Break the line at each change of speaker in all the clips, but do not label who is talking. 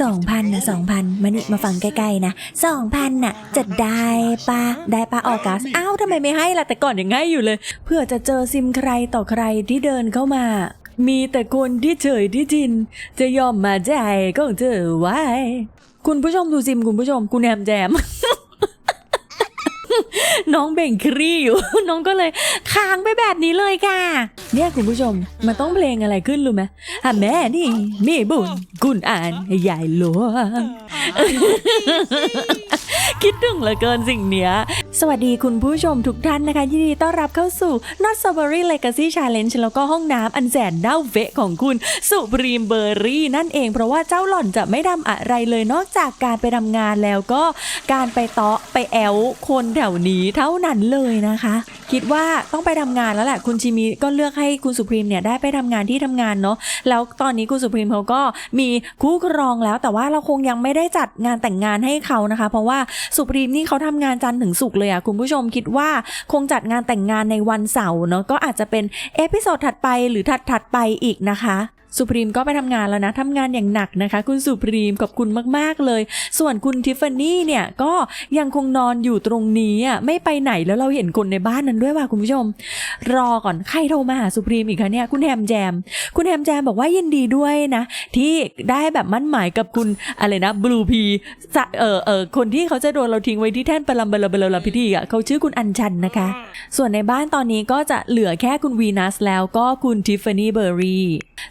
สองพันนะสองพันมานี่มาฟังใกล้ๆนะสองพันน่ะจะได้ปะได้ปะออกัสอ้าวทำไมไม่ให้ล่ะแต่ก่อนยังให้อยู่เลย เพื่อจะเจอซิมใครต่อใครที่เดินเข้ามา มีแต่คนที่เฉยที่จิน จะยอมมาใจก็เจอไว้ คุณผู้ชมดูซิมคุณผู้ชมคุณแอมแจม น้องเบ่งครี่อยู่ น้องก็เลยค้างไปแบบนี้เลยค่ะ เนี่ยคุณผู้ชม มันต้องเพลงอะไรขึ้นรู้ไหมอะแม่นี่มีบุญกุณอ่านใหญ่หลวง คิดถึงเหลือเกินสิ่งเนี้ย สวัสดีคุณผู้ชมทุกท่านนะคะ ยินดีต้อนรับเข้าสู่ Not s t r a w b e r r y Legacy Challenge แล้วก็ห้องน้ำอันแสนเน่าเฟะของคุณสุพรีมเบอร์รี่นั่นเองเพราะว่าเจ้าหล่อนจะไม่ทำอะไรเลยนอกจากการไปทำงานแล้วก็การไปเตาะไปแอลคนแถวนี้เท่านั้นเลยนะคะ คิดว่าต้องไปทำงานแล้วแหละคุณชิมิก็เลือกให้คุณสุพรีมเนี่ยได้ไปทำงานที่ทำงานเนาะแล้วตอนนี้คุณสุพรีมเขาก็มีคู่ครองแล้ว แต่ว่าเราคงยังไม่ได้จัดงานแต่งงานให้เขานะคะ เพราะว่าสุพรีมนี่เขาทำงานจันทร์ถึงศุกร์เลยอะคุณผู้ชมคิดว่าคงจัดงานแต่งงานในวันเสาร์เนาะก็อาจจะเป็นเอพิโซดถัดไปหรือถัดถัดไปอีกนะคะ สุพรีมก็ไปทำงานแล้วนะทำงานอย่างหนักนะคะ คุณสุพรีมขอบคุณมากๆเลย ส่วนคุณทิฟฟานี่เนี่ยก็ยังคงนอนอยู่ตรงนี้อะไม่ไปไหนแล้วเราเห็นคนในบ้านนั้นด้วยว่ะคุณผู้ชม รอก่อนใครโทรมาหาสุพรีมอีกคะเนี่ยคุณแฮมแจม คุณแฮมแจมบอกว่ายินดีด้วยนะ ที่ได้แบบมั่นหมายกับคุณอะไรนะบลูพีเออเออคนที่เขาจะโดนเราทิ้งไว้ที่แท่นปลัมบลบลลพิธีอะเขาชื่อคุณอัญชันนะคะ ส่วนในบ้านตอนนี้ก็จะเหลือแค่คุณวีนัสแล้วก็คุณทิฟฟานี่เบอร์รี่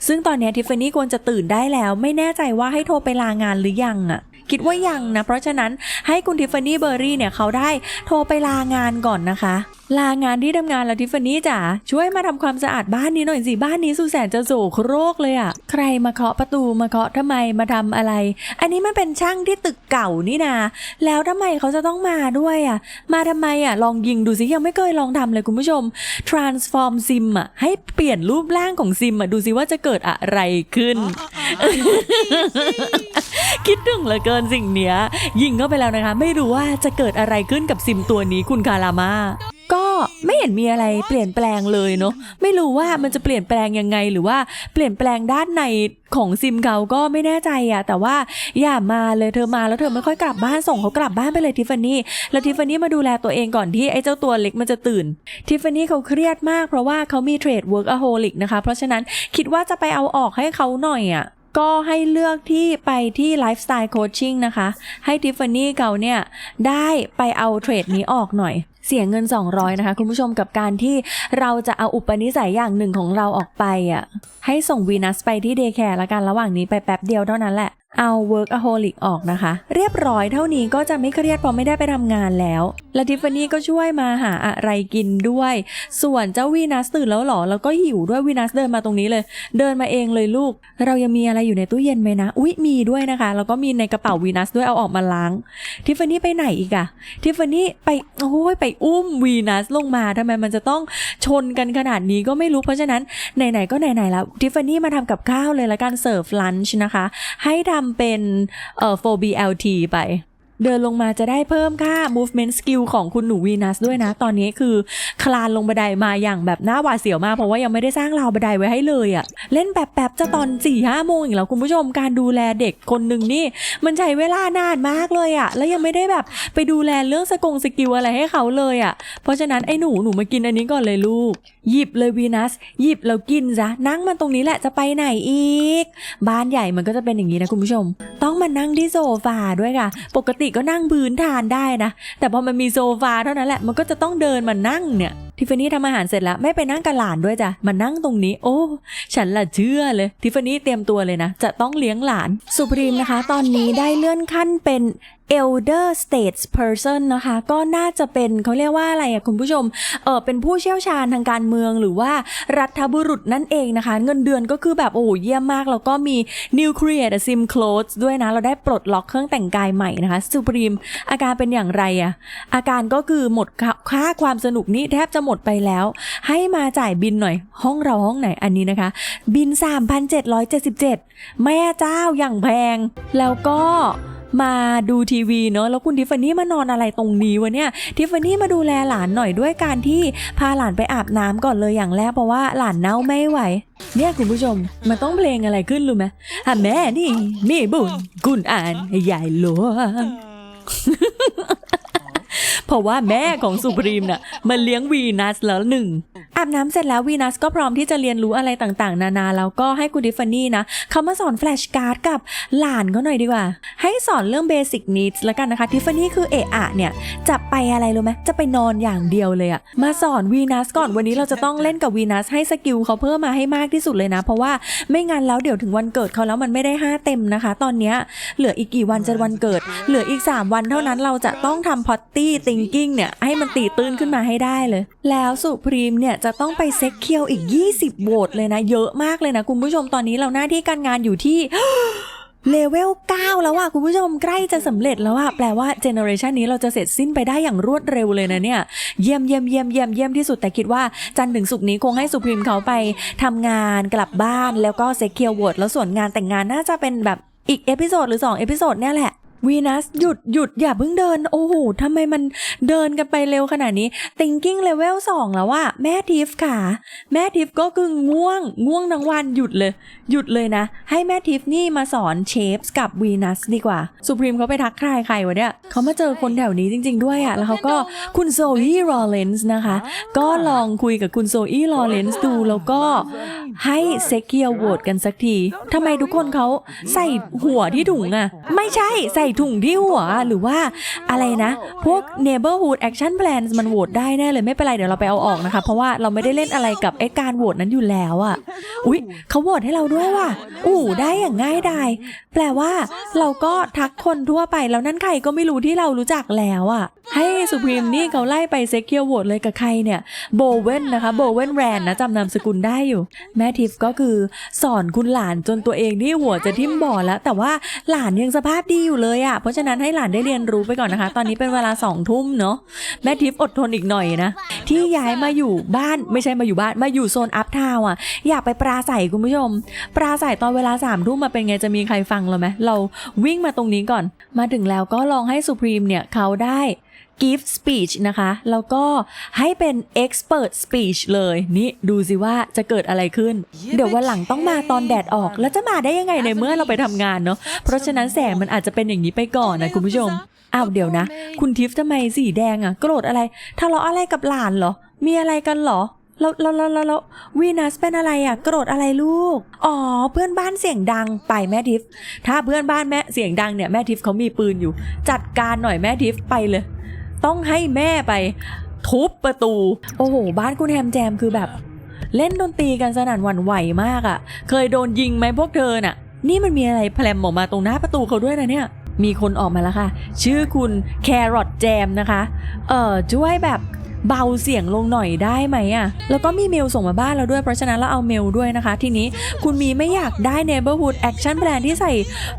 ซึ่งตอนอนนี้ทิฟฟานี่ควรจะตื่นได้แล้ว ไม่แน่ใจว่าให้โทรไปลางานหรือยังอะ คิดว่ายังนะ เพราะฉะนั้นให้คุณทิฟฟานี่เบอร์รี่เนี่ยเขาได้โทรไปลางานก่อนนะคะ ลางานที่ทำงานแล้วทิฟฟานี่จ๋าช่วยมาทำความสะอาดบ้านนี้หน่อยสิบ้านนี้สุแสนจะโศกโรคเลยอะ่ะใครมาเคาะประตูมาเคาะทำไมมาทำอะไร อันนี้มันเป็นช่างที่ตึกเก่านี่นา แล้วทำไมเขาจะต้องมาด้วยอะ่ะมาทำไมอะ่ะลองยิงดูสิยังไม่เคยลองทำเลยคุณผู้ชม transform sim อะให้เปลี่ยนรูปร่างของซิมอะดูสิว่าจะเกิดอะไรขึ้น คิดถึงเหลือเกินสิ่งเนี้ย ยิงเข้าไปแล้วนะคะ ไม่รู้ว่าจะเกิดอะไรขึ้นกับซิมตัวนี้คุณคารามาก็ไม่เห็นมีอะไรเปลี่ยนแปลงเลยเนาะไม่รู้ว่ามันจะเปลี่ยนแปลงยังไงหรือว่าเปลี่ยนแปลงด้านในของซิมเขาก็ไม่แน่ใจอะแต่ว่าอย่ามาเลยเธอมาแล้วเธอไม่ค่อยกลับบ้านส่งเขากลับบ้านไปเลยทิฟฟานี่แล้วทิฟฟานี่มาดูแลตัวเองก่อนที่ไอ้เจ้าตัวเล็กมันจะตื่นทิฟฟานี่เขาเครียดมากเพราะว่าเขามีเทรดเวิร์กอะโฮลิกนะคะเพราะฉะนั้นคิดว่าจะไปเอาออกให้เขาหน่อยอะ ก็ให้เลือกที่ไปที่ไลฟ์สไตล์โคชชิ่งนะคะ ให้ทิฟฟานี่เก่าเนี่ย ได้ไปเอาเทรดนี้ออกหน่อย เสียเงิน 200 นะคะ คุณผู้ชมกับการที่เราจะเอาอุปนิสัยอย่างหนึ่งของเราออกไปอะให้ส่งวีนัสไปที่เดย์แคร์ละกันระหว่างนี้ไปแป๊บเดียวเท่านั้นแหละ เอา workaholic ออกนะคะ เรียบร้อยเท่านี้ก็จะไม่เครียดพราะไม่ได้ไปทำงานแล้วและทิฟฟานี่ก็ช่วยมาหาอะไรกินด้วย ส่วนเจ้าวีนัสตื่นแล้วหรอ แล้วก็หิวด้วยวีนัสเดินมาตรงนี้เลย เดินมาเองเลยลูก เรายังมีอะไรอยู่ในตู้เย็นไหมนะ อุ๊ย มีด้วยนะคะ แล้วก็มีในกระเป๋าวีนัสด้วยเอาออกมาล้าง ทิฟฟานี่ไปไหนอีกอะทิฟฟานี่ไป โอ้ยไปอุ้มวีนัสลงมาทำไมมันจะต้องชนกันขนาดนี้ก็ไม่รู้ เพราะฉะนั้นไหนๆก็ไหนๆแล้ว ทิฟฟานี่มาทำกับข้าวเลยละกันเสิร์ฟลันช์นะคะ ให้ทำำเป็นเอ่อ 4BLT ไป เดินลงมาจะได้เพิ่มค่า movement skill ของคุณหนูวีนัสด้วยนะ ตอนนี้คือคลานลงบันไดมาอย่างแบบหน้าหวาดเสียวมาก เพราะว่ายังไม่ได้สร้างราวบันไดไว้ให้เลยอะเล่นแบบแบบๆจะตอน4ี่ห้าโมงอีกแล้วคุณผู้ชมการดูแลเด็กคนหนึ่งนี่ มันใช้เวลานานมากเลยอะแล้วยังไม่ได้แบบไปดูแลเรื่องสกงสกิลอะไรให้เขาเลยอะเพราะฉะนั้นไอ้หนูหนูมากินอันนี้ก่อนเลยลูก หยิบเลยวีนัสหยิบแล้วกินซะนั่งมันตรงนี้แหละจะไปไหนอีก บ้านใหญ่มันก็จะเป็นอย่างนี้นะคุณผู้ชม ต้องมานั่งที่โซฟาด้วยค่ะ ปกติก็นั่งพื้นทานได้นะ แต่พอมันมีโซฟาเท่านั้นแหละมันก็จะต้องเดินมานั่งเนี่ยทิฟฟานี่ทำอาหารเสร็จแล้วไม่ไปนั่งกับหลานด้วยจ้ะมานั่งตรงนี้ โอ้ ฉันละเชื่อเลย ทิฟฟานี่เตรียมตัวเลยนะ จะต้องเลี้ยงหลาน สุพรีมนะคะ ตอนนี้ได้เลื่อนขั้นเป็น elder states person นะคะ ก็น่าจะเป็นเขาเรียกว่าอะไรอะคุณผู้ชมเออเป็นผู้เชี่ยวชาญทางการเมืองหรือว่ารัฐบุรุษนั่นเองนะคะ เงินเดือนก็คือแบบโอ้โหเยี่ยมมาก แล้วก็มี new create a sim clothes ด้วยนะ เราได้ปลดล็อกเครื่องแต่งกายใหม่นะคะสุพรีมอาการเป็นอย่างไรอะอาการก็คือหมดค่าค่าความสนุกนี่แทบจะหมดไปแล้ว ให้มาจ่ายบินหน่อย ห้องเราห้องไหนอันนี้นะคะ บิน 3,777 แม่เจ้าอย่างแพง แล้วก็ มาดูทีวีเนอะแล้วคุณทิฟฟานี่มานอนอะไรตรงนี้วะเนี่ยทิฟฟานี่มาดูแลหลานหน่อยด้วยการที่พาหลานไปอาบน้ำก่อนเลยอย่างแรกเพราะว่าหลานเน่าไม่ไหว เนี่ยคุณผู้ชมมันต้องเพลงอะไรขึ้นรู้ไหมอะแม่นี่มีบุญคุณอ่านใหญ่หลวง เพราะว่าแม่ของสุพรีมน่ะมาเลี้ยงวีนัสแล้วหนึ่งอาบน้ำเสร็จแล้ววีนัสก็พร้อมที่จะเรียนรู้อะไรต่างๆ นานาแล้วก็ให้คุณดิฟฟานี่นะเขามาสอนแฟลชการ์ดกับหลานเขาหน่อยดีกว่า ให้สอนเรื่องเบสิกนิดแล้วกันนะคะทิฟฟานี่คือเอะอะเนี่ยจะไปอะไรรู้ไหมจะไปนอนอย่างเดียวเลยอะมาสอนวีนัสก่อนวันนี้เราจะต้องเล่นกับวีนัสให้สกิลเขาเพิ่มมาให้มากที่สุดเลยนะ เพราะว่าไม่งั้นแล้วเดี๋ยวถึงวันเกิดเขาแล้วมันไม่ได้ห้าเต็มนะคะ ตอนเนี้ยเหลืออีกกี่วันจะวันเกิด เหลืออีก 3 วันเท่านั้นเราจะต้องทำพอตตีติงกิ้งเนี่ยให้มันตีตื้นขึ้นมาให้ได้เลย แล้วสุพรีมเนี่ยจะต้องไปเซ็กเคียวอีก 20โหวตเลยนะ เยอะมากเลยนะ คุณผู้ชมตอนนี้เราหน้าที่การงานอยู่ที่เลเวล 9 แล้วอะคุณผู้ชมใกล้จะสำเร็จแล้วอะแปลว่าเจเนอเรชันนี้เราจะเสร็จสิ้นไปได้อย่างรวดเร็วเลยนะเนี่ย เยี่ยมเยี่ยมเยี่ยมเยี่ยมเยี่ยมที่สุดแต่คิดว่าจันถึงศุกนี้คงให้สุพรีมเขาไปทำงานกลับบ้านแล้วก็เซ็กเคียวโหวตแล้วส่วนงานแต่งงานน่าจะเป็นแบบอีกเอพิโซดหรือ2เอพิโซดเนี่ยแหละ วีนัสหยุดหยุดอย่าเพิ่งเดิน โอ้โหทำไมมันเดินกันไปเร็วขนาดนี้ thinking level 2แล้วว่าแม่ทิฟค่ะ แม่ทิฟก็คือง่วง ง่วงทั้งวันหยุดเลย หยุดเลยนะ ให้แม่ทิฟนี่มาสอนเชฟส์กับวีนัสดีกว่าสุพรีมเขาไปทักทายใครวะเนี่ยเขามาเจอคนแถวนี้จริง ๆ ด้วยอะแล้วเขาก็คุณโซอี้รอเลนส์นะคะ ก็ลองคุยกับคุณโซอี้รอเลนส์ดูแล้วก็ให้เซ็กเกียวโหวตกันสักทีทำไมทุกคนเขาใส่หัวที่ถุงอะไม่ใช่ใส่ถุงที่หัวหรือว่าอะไรนะ พวก neighborhood action plans มันโหวตได้แน่เลยไม่เป็นไรเดี๋ยวเราไปเอาออกนะคะ เพราะว่าเราไม่ได้เล่นอะไรกับไอ้การโหวตนั้นอยู่แล้วอะอุ๊ยเขาโหวตให้เราด้วยว่ะอู้ได้อย่างง่ายดายแปลว่า เราก็ทักคนทั่วไปแล้วนั่นใครก็ไม่รู้ที่เรารู้จักแล้วอะให้สุพรีมนี่เขาไล่ไปเซ็กเกียวโหวตเลยกับใครเนี่ยโบเวนนะคะโบเวนแรนนะจำนามสกุลได้อยู่ แม่ทิฟก็คือสอนคุณหลานจนตัวเองนี่หัวจะทิ่มบ่อแล้ว แต่ว่าหลานยังสภาพดีอยู่เลยอะเพราะฉะนั้นให้หลานได้เรียนรู้ไปก่อนนะคะ ตอนนี้เป็นเวลาสองทุ่มเนาะแม่ทิพย์อดทนอีกหน่อยนะ ที่ย้ายมาอยู่บ้านไม่ใช่มาอยู่บ้านมาอยู่โซนอัพทาว์อะ อยากไปปราศัยคุณผู้ชม ปราศัยตอนเวลาสามทุ่มมาเป็นไงจะมีใครฟังเราไหมเราวิ่งมาตรงนี้ก่อน มาถึงแล้วก็ลองให้สุพรีมเนี่ยเขาได้ gift speech นะคะ แล้วก็ให้เป็น expert speech เลย นี่ดูสิว่าจะเกิดอะไรขึ้น เดี๋ยววันหลังต้องมาตอนแดดออก แล้วจะมาได้ยังไงในเมื่อเราไปทำงานเนาะ เพราะฉะนั้นแสงมันอาจจะเป็นอย่างนี้ไปก่อนนะคุณผู้ชม อ้าวเดี๋ยวนะ คุณทิฟทำไมสีแดงอะโกรธอะไรทะเลาะอะไรกับหลานเหรอ มีอะไรกันเหรอแล้วแล้วแล้วแล้วแล้ววีนัสเป็นอะไรอะ โกรธอะไรลูก อ๋อ เพื่อนบ้านเสียงดังไปแม่ทิฟ ถ้าเพื่อนบ้านแม่เสียงดังเนี่ยแม่ทิฟเขามีปืนอยู่ จัดการหน่อยแม่ทิฟไปเลย ต้องให้แม่ไปทุบประตู โอ้โห บ้านคุณแฮมแจมคือแบบ เล่นดนตรีกันสนั่นหวั่นไหวมากอะ่ะ เคยโดนยิงไหมพวกเธอน่ะ นี่มันมีอะไรแพลมออกมาตรงหน้าประตูเขาด้วยนะเนี่ยมีคนออกมาแล้วค่ะ ชื่อคุณแครอทแจมนะคะ เอ่อช่วยแบบ เบาเสียงลงหน่อยได้ไหมอะแล้วก็มีเมลส่งมาบ้านเราด้วยเพราะฉะนั้นเราเอาเมลด้วยนะคะ ทีนี้คุณมีไม่อยากได้ neighborhood action plan ที่ใส่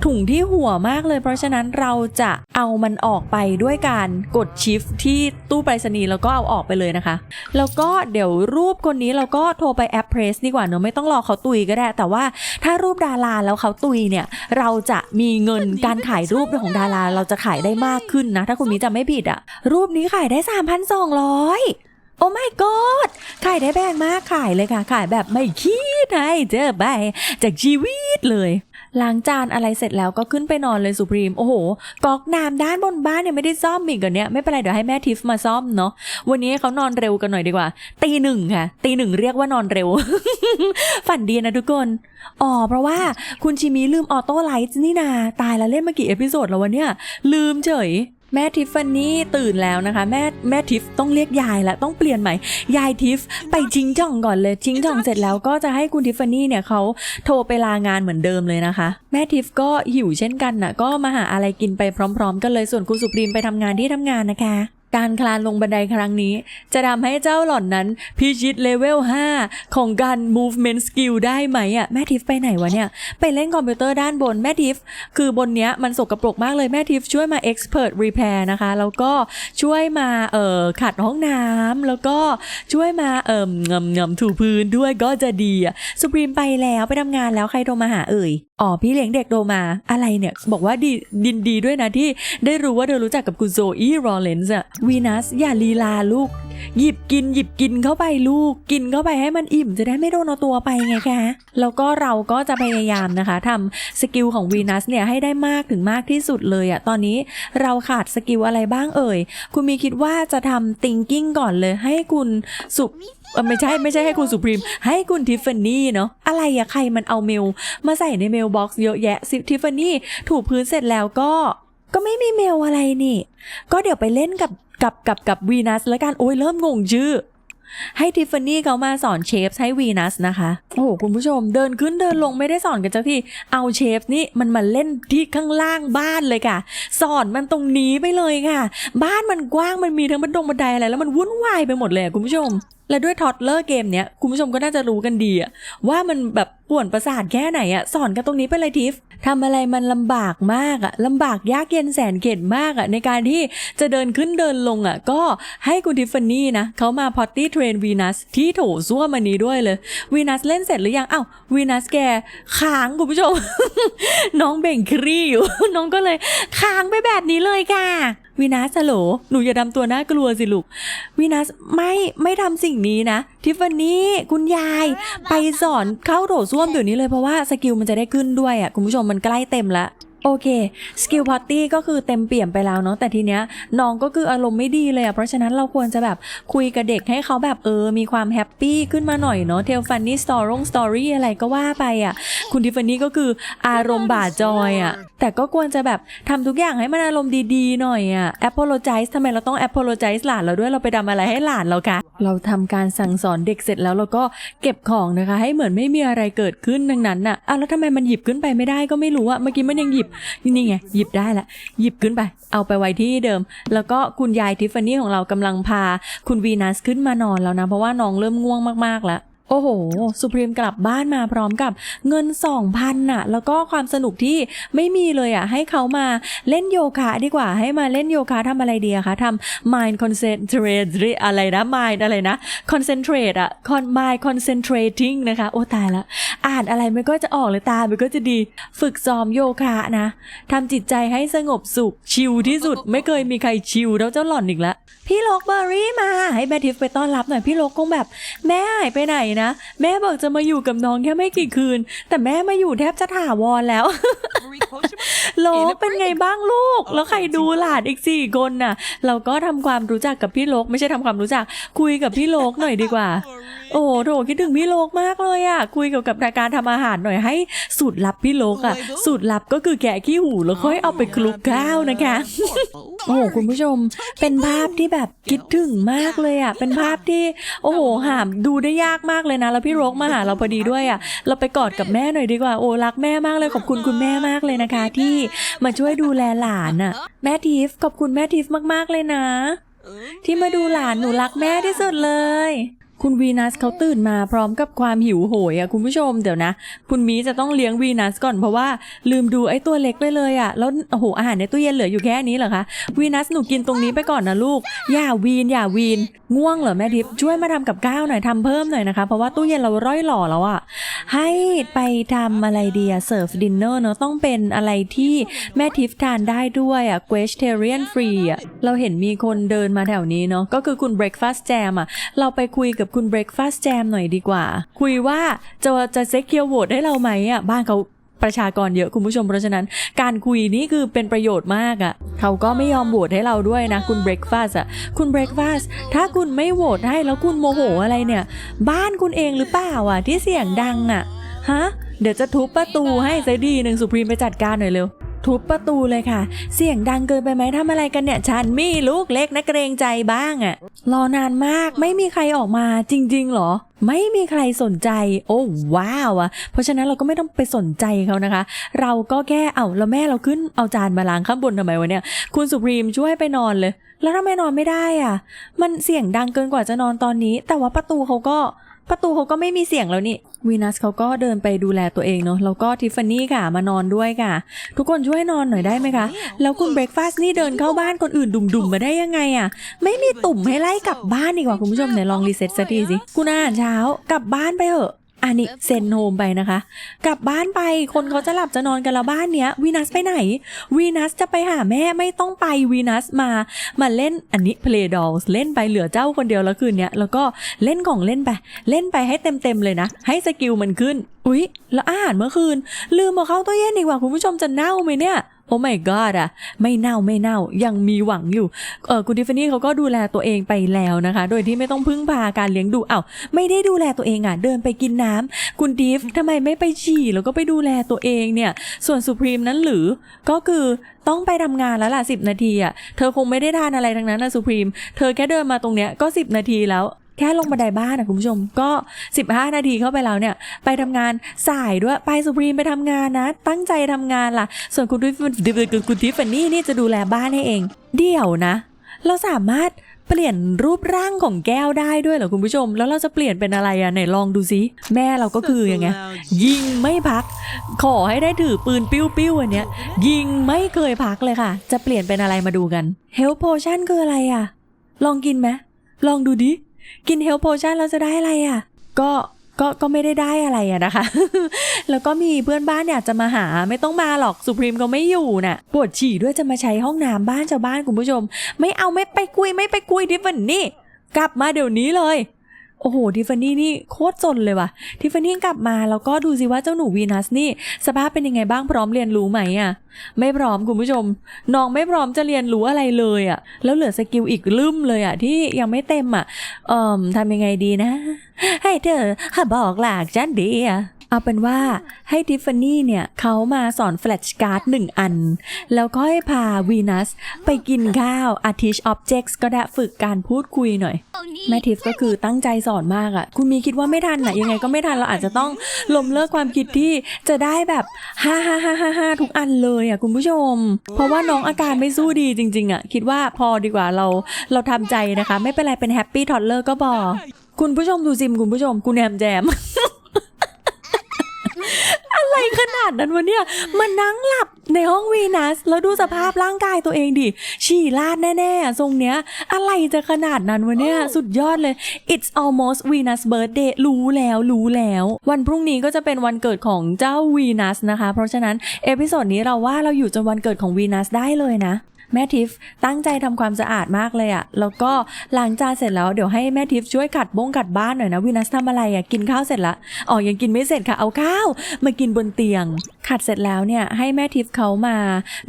ถุงที่หัวมากเลย เพราะฉะนั้นเราจะเอามันออกไปด้วยการกด shift ที่ตู้ไปรษณีย์แล้วก็เอาออกไปเลยนะคะ แล้วก็เดี๋ยวรูปคนนี้เราก็โทรไปแอปเพรสดีกว่าเนอะไม่ต้องรอเขาตุยก็ได้ แต่ว่าถ้ารูปดาราแล้วเขาตุยเนี่ยเราจะมีเงินการขายรูปของดาราเราจะขายได้มากขึ้นนะ ถ้าคุณมีจะไม่ผิดอะรูปนี้ขายได้3,200โอ้ my god ขายได้แพงมากขายเลยค่ะ ขายแบบไม่คิดให้เจอไปจากชีวิตเลยล้างจานอะไรเสร็จแล้วก็ขึ้นไปนอนเลยสุพรีม โอ้โหก๊อกน้ำด้านบนบ้านเนี่ยไม่ได้ซ่อมอีกเหรอเนี่ยไม่เป็นไรเดี๋ยวให้แม่ทิฟมาซ่อมเนาะวันนี้เขานอนเร็วกันหน่อยดีกว่า ตีหนึ่งค่ะ ตีหนึ่งเรียกว่านอนเร็ว ฝันดีนะทุกคนอ๋อเพราะว่าคุณชิมิลืมออโต้ไลท์นี่นาตายแล้วเล่นมากี่เอพิโซดแล้ววะเนี่ยลืมเฉย แม่ทิฟฟานี่ตื่นแล้วนะคะ แม่แม่ทิฟต้องเรียกยายละต้องเปลี่ยนใหม่ ยายทิฟไปชิงจ่องก่อนเลยชิงจ่องเสร็จแล้วก็จะให้คุณทิฟฟานี่เนี่ยเขาโทรไปลางานเหมือนเดิมเลยนะคะ แม่ทิฟก็หิวเช่นกันน่ะก็มาหาอะไรกินไปพร้อม ๆ กันเลยส่วนคุณสุปรีมไปทำงานที่ทำงานนะคะ การคลานลงบันไดครั้งนี้ จะทำให้เจ้าหล่อนนั้นพิชิตเลเวล 5 ของการ movement skill ได้ไหมอะแม่ทิฟไปไหนวะเนี่ย ไปเล่นคอมพิวเตอร์ด้านบนแม่ทิฟ คือบนเนี้ยมันสกปรกมากเลยแม่ทิฟช่วยมา expert repair นะคะ แล้วก็ช่วยมาเอ่อขัดห้องน้ำแล้วก็ช่วยมาเอ่มเงมเงมถูพื้นด้วยก็จะดีอะสุพรีมไปแล้วไปทำงานแล้วใครโทรมาหาเอ่ย อ๋อพี่เลี้ยงเด็กโดมา อะไรเนี่ย บอกว่าดีดินดีด้วยนะที่ได้รู้ว่าเธอรู้จักกับคุณโซอี้โรเลนส์อะวีนัสอย่าลีลาลูก หยิบกินหยิบกินเข้าไปลูก กินเข้าไปให้มันอิ่มจะได้ไม่โดนเอาตัวไปไงคะแล้วก็เราก็จะพยายามนะคะทำสกิลของวีนัสเนี่ยให้ได้มากถึงมากที่สุดเลยอะตอนนี้เราขาดสกิลอะไรบ้างเอ่ย คุณมีคิดว่าจะทำ thinking ก่อนเลยให้คุณสุ ไม่ใช่ไม่ใช่ให้คุณสุพรีม ให้คุณทิฟฟานี่เนาะอะไรอะใครมันเอาเมล มาใส่ในเมลบ็อกซ์เยอะแยะสิทิฟฟานี่ถูพื้นเสร็จแล้วก็ก็ไม่มีเมลอะไรนี่ ก็เดี๋ยวไปเล่นกับกับกับกับวีนัสแล้วกันโอ้ยเริ่มงงชื่อให้ทิฟฟานี่เขามาสอนเชฟให้วีนัสนะคะ โอ้โหคุณผู้ชมเดินขึ้นเดินลงไม่ได้สอนกันเจ้าที่ เอาเชฟนี่มันมาเล่นที่ข้างล่างบ้านเลยค่ะ สอนมันตรงนี้ไปเลยค่ะ บ้านมันกว้างมันมีทั้งบันดงบันไดอะไรแล้วมันวุ่นวายไปหมดเลยคุณผู้ชม และด้วยท็อตเลอร์เกมเนี้ยคุณผู้ชมก็น่าจะรู้กันดีอะว่ามันแบบป่วนประสาทแค่ไหนอะสอนกันตรงนี้ไปเลยทิฟทำอะไรมันลำบากมากอะลำบากยากเย็นแสนเข็ญมากอะในการที่จะเดินขึ้นเดินลงอะก็ให้คุณทิฟฟานี่นะเขามาพอตตี้เทรนวีนัสที่โถส้วมมันนี้ด้วยเลยวีนัสเล่นเสร็จหรือยังอ้าววีนัสแกค้างคุณผู้ชม น้องเบ่งครี่อยู่ น้องก็เลยค้างไปแบบนี้เลยค่ะวีนัสฮัลโหลหนูอย่าดำตัวน่ากลัวสิลูกวีนัสไม่ไม่ทำสิ่งนี้นะ ทิฟฟานี่คุณยาย ไปสอนเข้าโถส้วมเดี๋ยวนี้เลยเพราะว่าสกิลมันจะได้ขึ้นด้วยอะคุณผู้ชมมันใกล้เต็มละ โอเคสกิลพอตตี้ก็คือเต็มเปี่ยมไปแล้วเนาะแต่ทีเนี้ยน้องก็คืออารมณ์ไม่ดีเลยอะเพราะฉะนั้นเราควรจะแบบคุยกับเด็กให้เขาแบบเออ มีความแฮปปี้ขึ้นมาหน่อยเนาะเทลฟันนี่สตอรงสตอรี่อะไรก็ว่าไปอะคุณทิฟฟานี่ก็คืออารมณ์บาดจอยอะแต่ก็ควรจะแบบทำทุกอย่างให้มันอารมณ์ดีๆหน่อยอะ apologize ทำไมเราต้อง apologize หลานเราด้วยเราไปทำอะไรให้หลานเราคะเราทำการสั่งสอนเด็กเสร็จแล้วเราก็เก็บของนะคะ ให้เหมือนไม่มีอะไรเกิดขึ้นดังนั้นน่ะอ้าวแล้วทำไมมันหยิบขึ้นไปไม่ได้ก็ไม่รู้อะเมื่อกี้มันยังหยิบนี่ไงหยิบได้ละ หยิบขึ้นไป เอาไปไว้ที่เดิม แล้วก็คุณยายทิฟฟานี่ของเรากำลังพา คุณวีนัสขึ้นมานอนแล้วนะ เพราะว่าน้องเริ่มง่วงมากๆแล้ว โอ้โห สุพรีมกลับบ้านมาพร้อมกับเงิน 2,000น่ะ แล้วก็ความสนุกที่ไม่มีเลยอะ ให้เขามาเล่นโยคะดีกว่า ให้มาเล่นโยคะทำอะไรดีอะคะทำ mind concentrate อะไรนะ mind อะไรนะ concentrate อะ con mind concentrating นะคะ โอ้ตายละ อ่านอะไรมันก็จะออกเลยตา มันก็จะดี ฝึกซ้อมโยคะนะทำจิตใจให้สงบสุข ชิลที่สุด ไม่เคยมีใครชิลเท่าเจ้าหล่อนอีกแล้วพี่โลกเบอร์รี่มา ให้แม่ทิฟไปต้อนรับหน่อย พี่โลกคงแบบ แม่หายไปไหนนะแม่บอกจะมาอยู่กับน้องแค่ไม่กี่คืน แต่แม่มาอยู่แทบจะถาวรแล้วโลกเป็นไงบ้างลูก แล้วใครดูหลานอีกสี่คนน่ะ เราก็ทำความรู้จักกับพี่โลกไม่ใช่ทำความรู้จัก คุยกับพี่โลกหน่อยดีกว่า โอ้โหโถคิดถึงพี่โลกมากเลยอะ คุยเกี่ยวกับการทำอาหารหน่อยให้สูตรลับพี่โลกอะ สูตรลับก็คือแกะขี้หูแล้วค่อยเอาไปคลุกข้าวนะคะ โอ้โหคุณผู้ชม เป็นภาพที่แบบคิดถึงมากเลยอะ เป็นภาพที่ โอ้โหหามดูได้ยากมากเลยนะ แล้วพี่โรกมาหาเราพอดีด้วยอะ เราไปกอดกับแม่หน่อยดีกว่า โอ้รักแม่มากเลยขอบคุณคุณแม่มากเลยนะคะ ที่มาช่วยดูแลหลานอะ แม่ทิฟขอบคุณแม่ทิฟมากๆเลยนะ ที่มาดูหลานหนูรักแม่ที่สุดเลย คุณวีนัสเขาตื่นมาพร้อมกับความหิวโหยอะคุณผู้ชมเดี๋ยวนะ คุณมีจะต้องเลี้ยงวีนัสก่อนเพราะว่าลืมดูไอ้ตัวเล็กไปเลยอะแล้วโอ้โหอาหารในตู้เย็นเหลืออยู่แค่นี้เหรอคะวีนัสหนูกินตรงนี้ไปก่อนนะลูก อย่าวีนอย่าวีน ง่วงเหรอแม่ทิพย์ช่วยมาทำกับข้าวหน่อยทำเพิ่มหน่อยนะคะ เพราะว่าตู้เย็นเราร่อยหล่อแล้วอะให้ไปทำอะไรดีอะเสิร์ฟดินเนอร์เนอะต้องเป็นอะไรที่แม่ทิพย์ทานได้ด้วยอะ vegetarian free อะเราเห็นมีคนเดินมาแถวนี้เนาะก็คือคุณ breakfast jam อะเราไปคุยกับคุณ breakfast jam หน่อยดีกว่า คุยว่าจะจะเซ็กเคียวโหวตให้เราไหมอะบ้านเขาประชากรเยอะคุณผู้ชมเพราะฉะนั้น การคุยนี่คือเป็นประโยชน์มากอะ่ะเขาก็ไม่ยอมโหวตให้เราด้วยนะ คุณ breakfast อะคุณ breakfast ถ้าคุณไม่โหวตให้แล้วคุณโมโหอะไรเนี่ย บ้านคุณเองหรือเปล่าอะที่เสียงดังอะฮะเดี๋ยวจะทุบประตูให้ใจดีหนึ่งสุพรีมไปจัดการหน่อยเร็ว ทุบประตูเลยค่ะ เสียงดังเกินไปไหมทำอะไรกันเนี่ยฉันมีลูกเล็กนะเกรงใจบ้างอะ่ะ รอนานมากไม่มีใครออกมาจริงๆเหรอ ไม่มีใครสนใจ โอ้ว้าวอะเพราะฉะนั้นเราก็ไม่ต้องไปสนใจเขานะคะ เราก็แค่เอาแล้วแม่เราขึ้นเอาจานมาล้างข้างบนทำไมวะเนี่ย คุณสุพรีมช่วยไปนอนเลย แล้วทำไมนอนไม่ได้อะ มันเสียงดังเกินกว่าจะนอนตอนนี้ แต่ว่าประตูเขาก็ ประตูเขาก็ไม่มีเสียงแล้วนี่วีนัสเขาก็เดินไปดูแลตัวเองเนาะแล้วก็ทิฟฟานี่ค่ะมานอนด้วยค่ะ ทุกคนช่วยนอนหน่อยได้ไหมคะ แล้วคุณเบรกฟาสต์นี่เดินเข้าบ้านคนอื่นดุ่มๆมาได้ยังไงอะ ไม่มีตุ่มให้ไล่กลับบ้านดีกว่าคุณผู้ชมไหนลองรีเซ็ตสักทีสิคุณอาหารเช้ากลับบ้านไปเถอะ อันนี้เซนโฮมไปนะคะ กลับบ้านไปคนเขาจะหลับจะนอนกันแล้วบ้านเนี้ยวีนัสไปไหนวีนัสจะไปหาแม่ไม่ต้องไปวีนัสมามาเล่นอันนี้ Play Dolls เล่นไปเหลือเจ้าคนเดียวแล้วคืนเนี้ยแล้วก็เล่นของเล่นไป เล่นไปให้เต็มๆเลยนะ ให้สกิลมันขึ้นอุ๊ย แล้วอาหารเมื่อคืน ลืมมาเข้าตู้เย็นดีกว่าคุณผู้ชมจะเน่าไหมเนี่ย โอ้ my god อะไม่เน่าไม่เน่ายังมีหวังอยู่เออคุณทิฟฟานี่เขาก็ดูแลตัวเองไปแล้วนะคะ โดยที่ไม่ต้องพึ่งพาการเลี้ยงดูเอ้าไม่ได้ดูแลตัวเองอะเดินไปกินน้ำคุณดิฟทำไมไม่ไปฉี่แล้วก็ไปดูแลตัวเองเนี่ย ส่วนสุพรีมนั้นหรือก็คือต้องไปทำงานแล้วล่ะสิบนาทีอะเธอคงไม่ได้ทานอะไรทั้งนั้นนะสุพรีม เธอแค่เดินมาตรงเนี้ยก็10นาทีแล้ว แค่ลงบันไดบ้านนะคุณผู้ชมก็ 15 นาทีเข้าไปแล้วเนี่ย ไปทำงานสายด้วยไปสุพรีมไปทำงานนะ ตั้งใจทำงานล่ะ ส่วนคุณทิฟคุณทิฟฟานี่นี่จะดูแลบ้านให้เอง เดี๋ยวนะ เราสามารถเปลี่ยนรูปร่างของแก้วได้ด้วยเหรอคุณผู้ชม แล้วเราจะเปลี่ยนเป็นอะไรอะไหนลองดูซิแม่เราก็คืออย่างไงยิงไม่พัก ขอให้ได้ถือปืนปิ้วๆอันเนี้ย ยิงไม่เคยพักเลยค่ะ จะเปลี่ยนเป็นอะไรมาดูกัน Health Potion คืออะไรอะลองกินไหมลองดูดิ กิน Health Potion แล้วจะได้อะไรอะก็ก็ก็ไม่ได้ได้อะไรอะนะคะ แล้วก็มีเพื่อนบ้านอยากจะมาหาไม่ต้องมาหรอกสุพรีมก็ไม่อยู่น่ะปวดฉี่ด้วยจะมาใช้ห้องน้ำบ้านชาวบ้านคุณผู้ชม ไม่เอาไม่ไปคุยไม่ไปคุยดิฟันนี่ กลับมาเดี๋ยวนี้เลย โอ้โหทิฟฟานี่นี่โคตรจนเลยว่ะทิฟฟานี่กลับมาแล้วก็ดูสิว่าเจ้าหนูวีนัสนี่ สภาพเป็นยังไงบ้างพร้อมเรียนรู้ไหมอะ ไม่พร้อมคุณผู้ชม น้องไม่พร้อมจะเรียนรู้อะไรเลยอะ แล้วเหลือสกิลอีกลืมเลยอะ ที่ยังไม่เต็มอะเอ่อทำยังไงดีนะ ให้เธอบอกหลากฉันดีอะ เอาเป็นว่าให้ทิฟฟานี่เนี่ยเขามาสอนแฟลชการ์ดหนึ่งอัน แล้วก็ให้พาวีนัสไปกินข้าว Artist Objects ก็ได้ฝึกการพูดคุยหน่อย แม่ทิฟก็คือตั้งใจสอนมากอะ่ะ คุณมีคิดว่าไม่ทันอะ่ะยังไงก็ไม่ทันเราอาจจะต้องล้มเลิกความคิดที่จะได้แบบฮ่าฮ่าฮ่าฮ่าฮ่าทุกอันเลยอะ่ะคุณผู้ชม เพราะว่าน้องอาการไม่สู้ดีจริง ๆอะ่ะคิดว่าพอดีกว่าเราเราทำใจนะคะ ไม่เป็นไรเป็นแฮปปี้ทอดเลอร์ก็บอกคุณผู้ชมดูซิมคุณผู้ชมคุณแอมแจม อะไรขนาดนั้นวะเนี่ยมันนั่งหลับในห้องวีนัสแล้วดูสภาพร่างกายตัวเองดิฉี่ลาดแน่ๆอะทรงเนี้ย อะไรจะขนาดนั้นวะเนี่ยสุดยอดเลย it's almost Venus birthday รู้แล้วรู้แล้ว วันพรุ่งนี้ก็จะเป็นวันเกิดของเจ้าวีนัสนะคะ เพราะฉะนั้น เอพิโซดนี้เราว่าเราอยู่จนวันเกิดของวีนัสได้เลยนะ แม่ทิฟตั้งใจทำความสะอาดมากเลยอะแล้วก็ล้างจานเสร็จแล้วเดี๋ยวให้แม่ทิฟช่วยขัดบงขัดบ้านหน่อยนะวินัสทำอะไรอะกินข้าวเสร็จละอ๋อยังกินไม่เสร็จค่ะเอาข้าวมากินบนเตียง ขัดเสร็จแล้วเนี่ยให้แม่ทิฟเขามา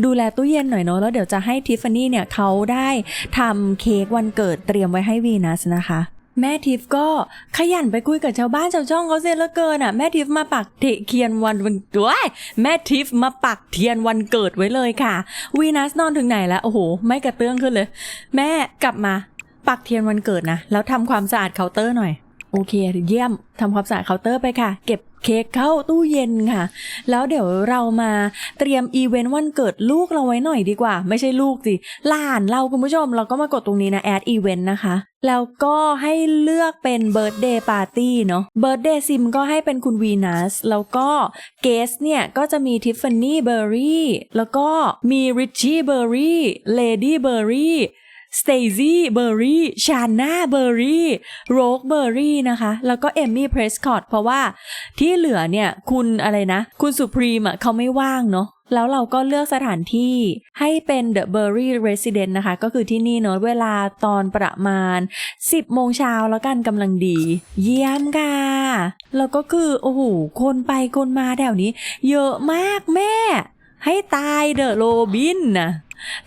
ดูแลตู้เย็นหน่อยเนาะแล้วเดี๋ยวจะให้ทิฟฟานี่เนี่ยเขาได้ทำเค้กวันเกิดเตรียมไว้ให้วีนัสนะคะ แม่ทิฟก็ขยันไปคุยกับชาวบ้านชาวช่องเขาเสียเหลือเกินอะแม่ทิฟมาปักเทเคียนวันวันด้วยแม่ทิฟมาปักเทียนวันเกิดไว้เลยค่ะวีนัสนอนถึงไหนแล้วโอ้โห ไม่กระเตื้องขึ้นเลย แม่กลับมาปักเทียนวันเกิดนะแล้วทำความสะอาดเคาน์เตอร์หน่อยโอเคเยี่ยมทำความสะอาดเคาน์เตอร์ไปค่ะ เก็บ เค้กเข้าตู้เย็นค่ะ แล้วเดี๋ยวเรามาเตรียมอีเวนต์วันเกิดลูกเราไว้หน่อยดีกว่า ไม่ใช่ลูกสิหลานเราคุณผู้ชม เราก็มากดตรงนี้นะ add event นะคะ แล้วก็ให้เลือกเป็น birthday party เนาะ birthday sim ก็ให้เป็นคุณวีนัสแล้วก็ guest เนี่ย ก็จะมี Tiffany Berry แล้วก็มี Richie Berry Lady Berry สเตซี่เบอร์รี่ชาน่าเบอร์รี่โรกเบอร์รี่นะคะ แล้วก็เอมมี่เพรสคอตเพราะว่าที่เหลือเนี่ยคุณอะไรนะ คุณสุพรีมอะเขาไม่ว่างเนาะแล้วเราก็เลือกสถานที่ให้เป็น The Berry Resident นะคะ ก็คือที่นี่เนาะเวลาตอนประมาณ 10 โมงเช้าแล้วกันกำลังดี เยี่ยมค่ะ แล้วก็คือ โอ้โห คนไปคนมาแถวนี้ เยอะมากแม่ ให้ตายเดอะโรบินนะ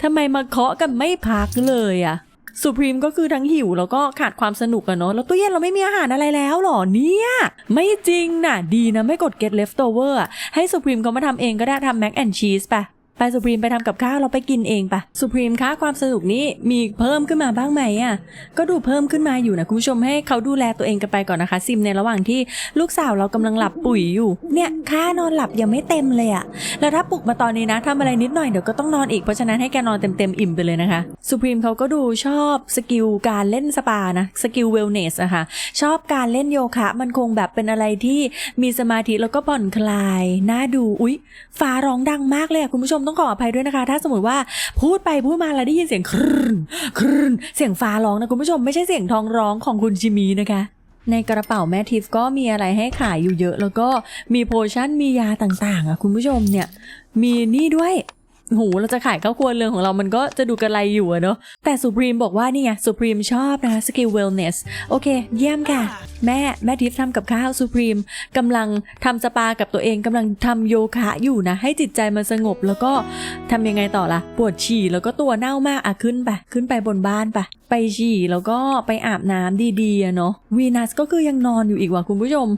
ทำไมมาเคาะกันไม่พักเลยอะสุพรีมก็คือทั้งหิวแล้วก็ขาดความสนุกอะเนาะแล้วตู้เย็นเราไม่มีอาหารอะไรแล้วหรอเนี่ย ไม่จริงน่ะ ดีนะไม่กด get leftover อะให้สุพรีมเขามาทำเองก็ได้ทำแม็กแอนชีสไป ไปสุพรีมไปทำกับข้าวเราไปกินเองปะสุพรีมคะความสนุกนี้มีเพิ่มขึ้นมาบ้างไหมอะก็ดูเพิ่มขึ้นมาอยู่นะคุณผู้ชมให้เขาดูแลตัวเองกันไปก่อนนะคะ ซิมในระหว่างที่ลูกสาวเรากำลังหลับปุ๋ยอยู่ เนี่ยค่านอนหลับยังไม่เต็มเลยอะแล้วถ้าปลุกมาตอนนี้นะทำอะไรนิดหน่อยเดี๋ยวก็ต้องนอนอีกเพราะฉะนั้นให้แกนอนเต็มๆอิ่มไปเลยนะคะสุพรีมเขาก็ดูชอบสกิลการเล่นสปานะสกิลเวลเนสอะค่ะชอบการเล่นโยคะ มันคงแบบเป็นอะไรที่มีสมาธิแล้วก็ผ่อนคลายน่าดูอุ๊ยฟ้าร้องดังมากเลยอะคุณผู้ชมต้องขออภัยด้วยนะคะ ถ้าสมมติว่าพูดไปพูดมาแล้วได้ยินเสียงครืนครืนเสียงฟ้าร้องนะคุณผู้ชมไม่ใช่เสียงทองร้องของคุณจิมีนะคะในกระเป๋าแม่ทิฟก็มีอะไรให้ขายอยู่เยอะ แล้วก็มีโพชั่นมียาต่างๆอะคุณผู้ชมเนี่ย มีนี่ด้วย หเราจะขายข้าวครัวเรือนของเรามันก็จะดูกระไรอยู่อะเนาะแต่สุพรีมบอกว่านี่ไงสุพรีมชอบนะคะสกิลเวลเนสโอเค เยี่ยมค่ะ แม่แม่ทิฟทำกับข้าวสุพรีมกำลังทำสปากับตัวเองกำลังทำโยคะอยู่นะ ให้จิตใจมันสงบแล้วก็ทำยังไงต่อล่ะ ปวดฉี่แล้วก็ตัวเน่ามากอะขึ้นไปขึ้นไปบนบ้านไปไปฉี่แล้วก็ไปอาบน้ำดีๆอะเนาะวีนัสก็คือยังนอนอยู่อีกว่ะคุณผู้ชม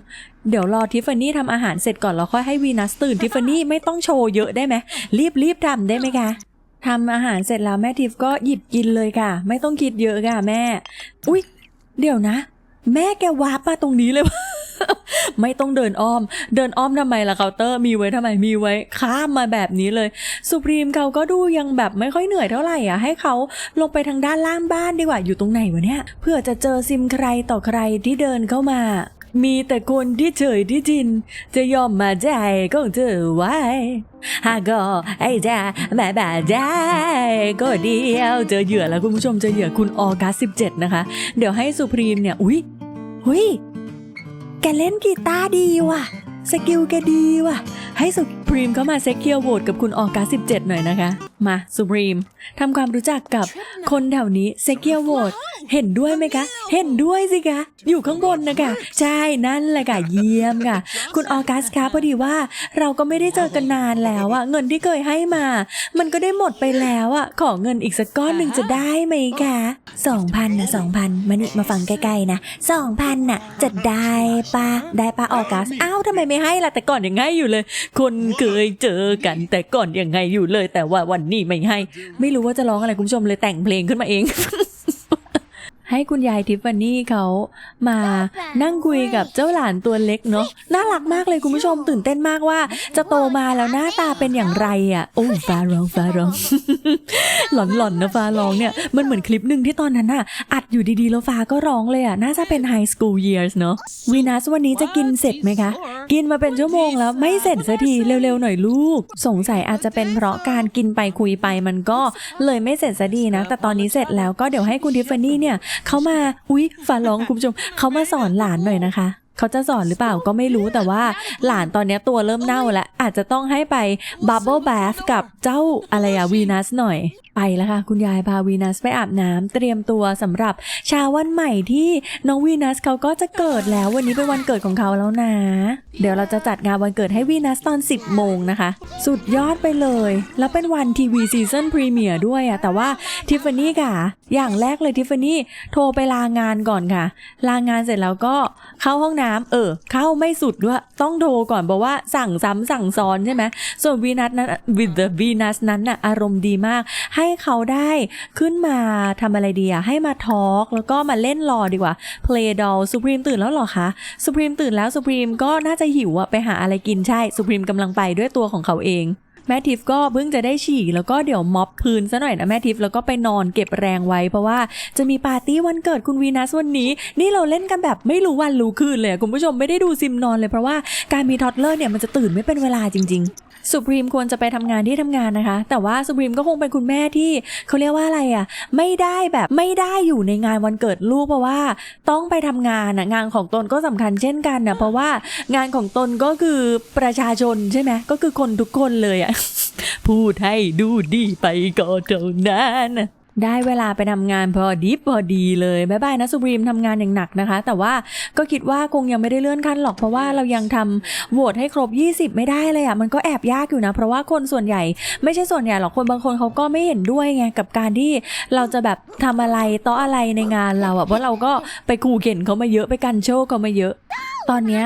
เดี๋ยวรอทิฟฟานี่ทำอาหารเสร็จก่อนแล้วค่อยให้วีนัสตื่นทิฟฟานี่ไม่ต้องโชว์เยอะได้ไหมรีบรีบทำได้ไหมคะทำอาหารเสร็จแล้วแม่ทิฟก็หยิบกินเลยค่ะ ไม่ต้องคิดเยอะค่ะแม่ อุ๊ย เดี๋ยวนะ แม่แกวาร์ปมาตรงนี้เลยไม่ต้องเดินอ้อม เดินอ้อมทำไมล่ะเคาน์เตอร์มีไว้ทำไมมีไว้ข้ามมาแบบนี้เลยสุพรีมเขาก็ดูยังแบบไม่ค่อยเหนื่อยเท่าไหร่อะให้เขาลงไปทางด้านล่างบ้านดีกว่าอยู่ตรงไหนวะเนี่ยเพื่อจะเจอซิมใครต่อใครที่เดินเข้ามา มีแต่คนที่เฉยที่จิน จะยอมมาใจก็เธอไว้หากก็ไอ้จ้าแม่แบบได้ก็เดียวเจอเหยื่อแล้วคุณผู้ชมเจอเหยื่อคุณออกัส17 นะคะ เดี๋ยวให้สุพรีมเนี่ย อุ้ยหุยแกเล่นกีตาร์ดีว่ะ สกิลแกดีว่ะ ให้สุ พรีมเข้ามาเซ็กเคียวโหวตกับคุณออกัส17 หน่อยนะคะ มาสุพรีมทำความรู้จักกับคนแถวนี้เซ็กเคียวโหวตเห็นด้วยไหมคะ เห็นด้วยสิคะ อยู่ข้างบนนะคะ ใช่นั่นแหละค่ะ เยี่ยมค่ะ คุณออกัสคะพอดีว่าเราก็ไม่ได้เจอกันนานแล้วอะเงินที่เคยให้มา มันก็ได้หมดไปแล้วอะขอเงินอีกสักก้อนหนึ่งจะได้ไหมคะสองพันนะสองพันมานี่มาฟังใกล้ๆนะสองพันน่ะจะได้ปะได้ปะออกัสอ้าวทำไมไม่ให้ล่ะแต่ก่อนยังให้อยู่เลย คนเคยเจอกันแต่ก่อนยังไงอยู่เลย แต่ว่าวันนี้ไม่ให้ ไม่รู้ว่าจะร้องอะไรคุณผู้ชมเลยแต่งเพลงขึ้นมาเอง ให้คุณยายทิฟฟานี่เขามานั่งคุยกับเจ้าหลานตัวเล็กเนาะน่ารักมากเลยคุณผู้ชมตื่นเต้นมากว่า จะโตมาแล้วหน้าตาเป็นอย่างไรอะโอ้ฟ้าร้องฟ้าร้อง หลอนๆนะฟ้าร้องเนี่ยมันเหมือนคลิปหนึ่งที่ตอนนั้นน่ะอัดอยู่ดีๆแล้วฟ้าก็ร้องเลยอะน่าจะเป็นไฮสคูลเยียร์เนาะวีนัสวันนี้จะกินเสร็จไหมคะ กินมาเป็นชั่วโมงแล้วไม่เสร็จสักทีเร็วๆหน่อยลูก สงสัยอาจจะเป็นเพราะการกินไปคุยไปมันก็เลยไม่เสร็จสักทีนะแต่ตอนนี้เสร็จแล้วก็เดี๋ยวให้คุณทิฟฟานี่เนี่ยเขามาอุ๊ยฝาร้องคุณผู้ชมเขามาสอนหลานหน่อยนะคะเขาจะสอนหรือเปล่าก็ไม่รู้แต่ว่าหลานตอนนี้ตัวเริ่มเน่าแล้วอาจจะต้องให้ไปบับเบิลบาสกับเจ้าอะไรอะวีนัสหน่อย ไปแล้วค่ะคุณยายพาวีนัสไปอาบน้ำเตรียมตัวสำหรับเช้าวันใหม่ที่น้องวีนัสเขาก็จะเกิดแล้ววันนี้เป็นวันเกิดของเขาแล้วนะ เดี๋ยวเราจะจัดงานวันเกิดให้วีนัสตอน 10โมงนะคะ สุดยอดไปเลย แล้วเป็นวันทีวีซีซั่นพรีเมียร์ด้วยอะแต่ว่าทิฟฟานี่ค่ะ อย่างแรกเลยทิฟฟานี่โทรไปลางานก่อนค่ะ ลางานเสร็จแล้วก็เข้าห้องน้ำเออ เข้าไม่สุดด้วยต้องโทรก่อนบอกว่าสั่งซ้ำสั่งซ้อนใช่ไหมส่วนวีนัสนั้น with the Venus นั้นน่ะอารมณ์ดีมากให้ให้เขาได้ขึ้นมาทำอะไรดีอะให้มาทอล์กแล้วก็มาเล่นรอดีกว่า play doll สุพรีมตื่นแล้วหรอคะสุพรีมตื่นแล้วสุพรีมก็น่าจะหิวอะไปหาอะไรกินใช่สุพรีมกำลังไปด้วยตัวของเขาเอง แม่ทิฟก็เพิ่งจะได้ฉี่แล้วก็เดี๋ยวม็อบพื้นซะหน่อยนะแม่ทิฟแล้วก็ไปนอนเก็บแรงไว้ เพราะว่าจะมีปาร์ตี้วันเกิดคุณวีนัสวันนี้ นี่เราเล่นกันแบบไม่รู้วันรู้คืนเลยคุณผู้ชมไม่ได้ดูซิมนอนเลยเพราะว่าการมีทอดเลอร์เนี่ยมันจะตื่นไม่เป็นเวลาจริงๆสุพรีมควรจะไปทำงานที่ทำงานนะคะ แต่ว่าสุพรีมก็คงเป็นคุณแม่ที่เขาเรียกว่าอะไรอะ ไม่ได้แบบไม่ได้อยู่ในงานวันเกิดลูกเพราะว่าต้องไปทำงานอะงานของตนก็สำคัญเช่นกันนะเพราะว่างานของตนก็คือประชาชนใช่ไหมก็คือคนทุกคนเลยอะพูดให้ดูดีไปก็เท่านั้นได้เวลาไปทำงานพอดีพอดีเลยบายบายนะสุพรีมทำงานอย่างหนักนะคะ แต่ว่าก็คิดว่าคงยังไม่ได้เลื่อนขั้นหรอกเพราะว่าเรายังทำโหวตให้ครบ 20 ไม่ได้เลยอะมันก็แอบยากอยู่นะ เพราะว่าคนส่วนใหญ่ไม่ใช่ส่วนใหญ่หรอกคนบางคนเขาก็ไม่เห็นด้วยไงกับการที่เราจะแบบทำอะไรต่ออะไรในงานเราอะเพราะเราก็ไปขู่เข็นเขามาเยอะไปกันโชว์เขามาเยอะ ตอนเนี้ย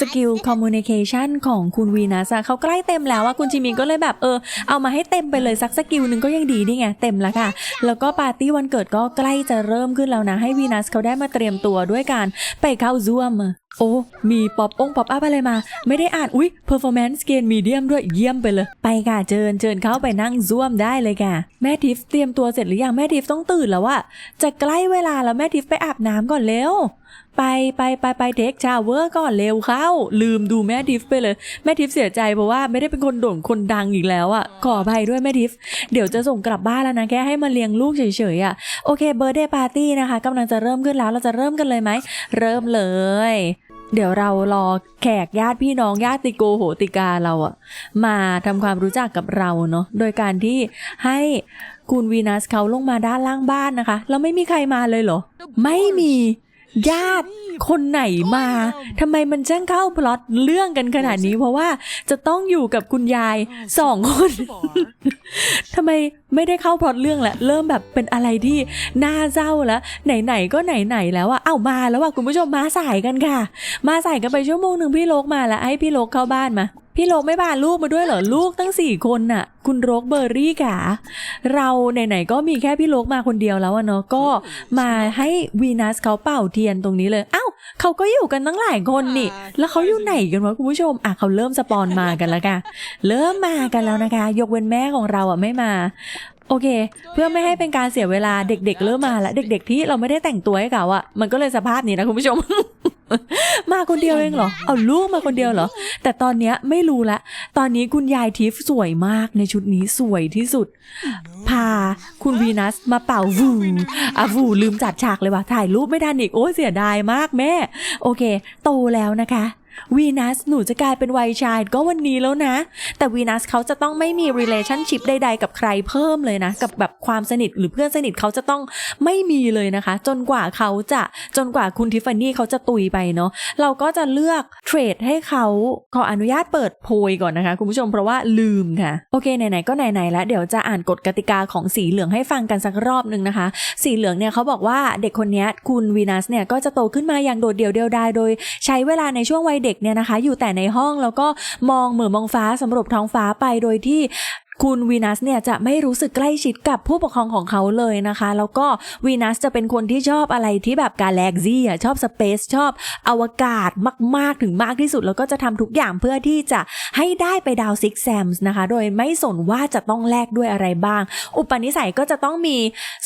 สกิลคอมมูนิเคชันของคุณวีนัสอะเขาใกล้เต็มแล้วอะคุณจิมินก็เลยแบบเออ เอามาให้เต็มไปเลยสักสกิลหนึ่งก็ยังดีนี่ไงเต็มแล้วค่ะ แล้วก็ปาร์ตี้วันเกิดก็ใกล้จะเริ่มขึ้นแล้วนะ ให้วีนัสเขาได้มาเตรียมตัวด้วยการไปเข้าซ่วม โอ้มีป๊อปองป๊อปอัพอะไรมา ไม่ได้อ่าน อุ๊ย performance gain medium ด้วยเยี่ยมไปเลย ไปค่ะเชิญเชิญเข้าไปนั่งซ่วมได้เลยค่ะ แม่ทิฟเตรียมตัวเสร็จหรือยังแม่ทิฟต้องตื่นแล้วอะจะใกล้เวลาแล้วแม่ทิฟไปอาบน้ำก่อนเร็ว ไปไปไปไปเทคชาวเวอร์ก่อนเร็วเข้า ลืมดูแม่ทิฟไปเลย แม่ทิฟเสียใจเพราะว่าไม่ได้เป็นคนโด่งคนดังอีกแล้วอะ่ะขออภัยด้วยแม่ทิฟเดี๋ยวจะส่งกลับบ้านแล้วนะแค่ให้มาเลี้ยงลูกเฉยๆอะ่ะโอเคเบ r ร์เดย์ปาร์ตี้นะคะกำลังจะเริ่มขึ้นแล้วเราจะเริ่มกันเลยไหมเริ่มเลย เดี๋ยวเรารอแขกญาติพี่น้องญาติโกโหติกาเราอะมาทำความรู้จักกับเราเนาะโดยการที่ให้คุณวีนัสเขาลงมาด้านล่างบ้านนะคะแล้วไม่มีใครมาเลยเหรอไม่มี ญาติคนไหนมาทำไมมันจ้างเข้าพล็อตเรื่องกันขนาดนี้เพราะว่าจะต้องอยู่กับคุณยายสองคนทำไมไม่ได้เข้าพล็อตเรื่องแหละเริ่มแบบเป็นอะไรที่น่าเศร้าแล้ว ไหนๆก็ไหนๆแล้วอะเอ้ามาแล้วอะคุณผู้ชมมาสายกันค่ะ มาสายกันไปชั่วโมงหนึ่งพี่โลกมาแล้วให้พี่โลกเข้าบ้านมา พี่โลกไม่พาลูกมาด้วยเหรอลูกตั้งสี่คนน่ะ คุณโรกเบอร์รี่กะเราไหนๆก็มีแค่พี่โลกมาคนเดียวแล้วอะเนาะก็มาให้วีนัสเขาเป่าเทียนตรงนี้เลยเอ้าเขาก็อยู่กันตั้งหลายคนนี่ แล้วเขาอยู่ไหนกันวะคุณผู้ชมอะเขาเริ่มสปอนมากันแล้วค่ะเริ่มมากันแล้วนะคะ ยกเว้นแม่ของเราอะไม่มา โอเค เพื่อไม่ให้เป็นการเสียเวลาเด็กๆ เริ่มมาแล้ว เด็ก ๆ ที่เราไม่ได้แต่งตัวให้เขาอะมันก็เลยสภาพนี้นะคุณผู้ชม มาคนเดียวเองเหรอ เอาลูกมาคนเดียวเหรอ แต่ตอนเนี้ยไม่รู้ละ ตอนนี้คุณยายทิฟสวยมากในชุดนี้สวยที่สุด พาคุณวีนัสมาเป่าวูอะวูลืมจัดฉากเลยว่ะถ่ายรูปไม่ทันอีกโอ้เสียดายมากแม่ โอเค โตแล้วนะคะ วีนัสหนูจะกลายเป็นวัยชายก็วันนี้แล้วนะ แต่วีนัสเขาจะต้องไม่มี relationship ใด ๆ กับใครเพิ่มเลยนะ กับแบบความสนิทหรือเพื่อนสนิทเขาจะต้องไม่มีเลยนะคะ จนกว่าเขาจะจนกว่าคุณทิฟฟานี่เขาจะตุยไปเนาะเราก็จะเลือกเทรดให้เขาขออนุญาตเปิดโพยก่อนนะคะ คุณผู้ชมเพราะว่าลืมค่ะ โอเคไหนๆก็ไหนๆแล้วเดี๋ยวจะอ่านกฎกติกาของสีเหลืองให้ฟังกันสักรอบหนึ่งนะคะ สีเหลืองเนี่ยเขาบอกว่าเด็กคนนี้คุณวีนัสเนี่ยก็จะโตขึ้นมาอย่างโดดเดี่ยวเดียวดายโดย ใช้เวลาในช่วงวัยเด็กเนี่ยนะคะ อยู่แต่ในห้องแล้วก็มองเหมือมองฟ้าสำรวจท้องฟ้าไปโดยที่ คุณวีนัสเนี่ยจะไม่รู้สึกใกล้ชิดกับผู้ปกครองของเขาเลยนะคะ แล้วก็วีนัสจะเป็นคนที่ชอบอะไรที่แบบกาแล็กซี่อะชอบสเปซชอบอวกาศมาก ๆ ถึงมากที่สุด แล้วก็จะทำทุกอย่างเพื่อที่จะให้ได้ไปดาวซิกแซมส์นะคะ โดยไม่สนว่าจะต้องแลกด้วยอะไรบ้าง อุปนิสัยก็จะต้องมี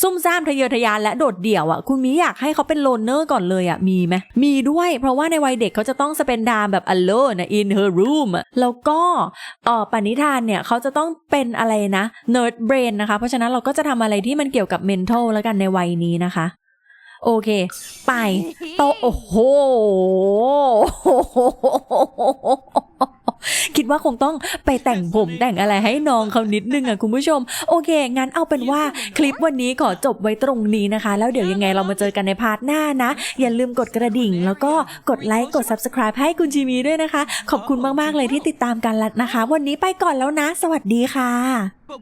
ซุ่มซ่ามทะเยอทะยานและโดดเดี่ยวอะคุณมีอยากให้เขาเป็นโลนเนอร์ก่อนเลยอะมีไหมมีด้วย เพราะว่าในวัยเด็กเขาจะต้องสเปนดามแบบ alone นะ in her room อะแล้วก็ออปณิธานเนี่ยเขาจะต้องเป็นอะไรนะ nerd brain นะคะ เพราะฉะนั้นเราก็จะทำอะไรที่มันเกี่ยวกับ mental แล้วกันในวัยนี้นะคะ โอเค ไปโตโอ้โห คิดว่าคงต้องไปแต่งผมแต่งอะไรให้น้องเขานิดนึงอะคุณผู้ชม โอเค งั้นเอาเป็นว่าคลิปวันนี้ขอจบไว้ตรงนี้นะคะ แล้วเดี๋ยวยังไงเรามาเจอกันในพาร์ทหน้านะ อย่าลืมกดกระดิ่ง แล้วก็กดไลค์กด subscribe ให้คุณชีมีด้วยนะคะ ขอบคุณมากๆเลยที่ติดตามกันแล้วนะคะ วันนี้ไปก่อนแล้วนะ สวัสดีค่ะ